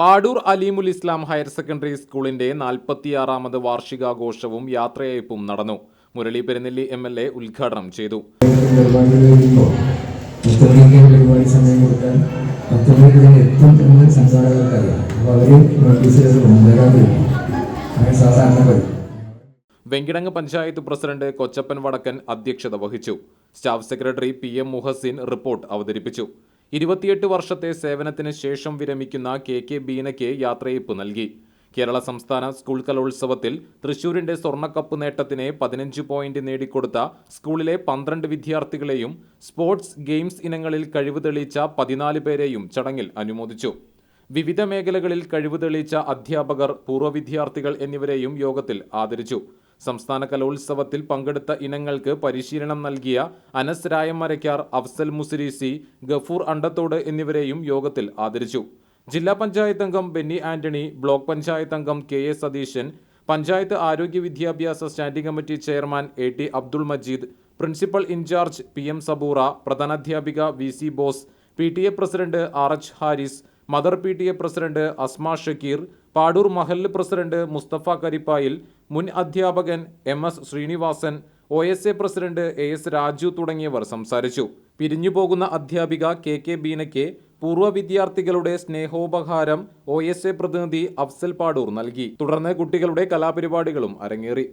Padur Aleemul Islam higher secondary സ്കൂളിന്റെ നാൽപ്പത്തിയാറാമത് വാർഷികാഘോഷവും യാത്രയയപ്പും നടന്നു. Murali Perunnelli M L A ഉദ്ഘാടനം ചെയ്തു. വെങ്കിടങ്ങ് പഞ്ചായത്ത് പ്രസിഡന്റ് കൊച്ചപ്പൻ വടക്കൻ അധ്യക്ഷത വഹിച്ചു. Staff secretary P M Muhasin report അവതരിപ്പിച്ചു. ഇരുപത്തിയെട്ട് വർഷത്തെ സേവനത്തിന് ശേഷം വിരമിക്കുന്ന കെ കെ ബീനയ്ക്ക് യാത്രയയപ്പ് നൽകി. കേരള സംസ്ഥാന സ്കൂൾ കലോത്സവത്തിൽ തൃശൂരിന്റെ സ്വർണക്കപ്പ് നേട്ടത്തിന് പതിനഞ്ച് പോയിന്റ് നേടിക്കൊടുത്ത സ്കൂളിലെ പന്ത്രണ്ട് വിദ്യാർത്ഥികളെയും സ്പോർട്സ് ഗെയിംസ് ഇനങ്ങളിൽ കഴിവ് തെളിയിച്ച പതിനാല് പേരെയും ചടങ്ങിൽ അനുമോദിച്ചു. വിവിധ മേഖലകളിൽ കഴിവ് തെളിയിച്ച അധ്യാപകർ പൂർവ വിദ്യാർത്ഥികൾ എന്നിവരെയും യോഗത്തിൽ ആദരിച്ചു. സംസ്ഥാന കലോത്സവത്തിൽ പങ്കെടുത്ത ഇനങ്ങൾക്ക് പരിശീലനം നൽകിയ അനസ് രായമരക്കാർ അഫ്സൽ മുസിരിസി ഗഫൂർ അണ്ടത്തോട് എന്നിവരെയും യോഗത്തിൽ ആദരിച്ചു. ജില്ലാ പഞ്ചായത്ത് അംഗം ബെന്നി ആന്റണി ബ്ലോക്ക് പഞ്ചായത്ത് അംഗം കെ എ സതീശൻ പഞ്ചായത്ത് ആരോഗ്യ വിദ്യാഭ്യാസ standing committee chairman A T Abdul Majeed principal in charge P M Saboora പ്രധാനാധ്യാപിക V C Bose P T A president R H Haris mother P T A president Asma Shakeer Padoor മഹല്ല് president Musthafa Karippayil മുൻ അധ്യാപകൻ M S Sreenivasan O S A president A S Raju തുടങ്ങിയവർ സംസാരിച്ചു. പിരിഞ്ഞുപോകുന്ന അധ്യാപിക K K ബീനയ്ക്ക് പൂർവ വിദ്യാർത്ഥികളുടെ സ്നേഹോപഹാരം O S A പ്രതിനിധി അഫ്സൽ പാടൂർ നൽകി. തുടർന്ന് കുട്ടികളുടെ കലാപരിപാടികളും അരങ്ങേറി.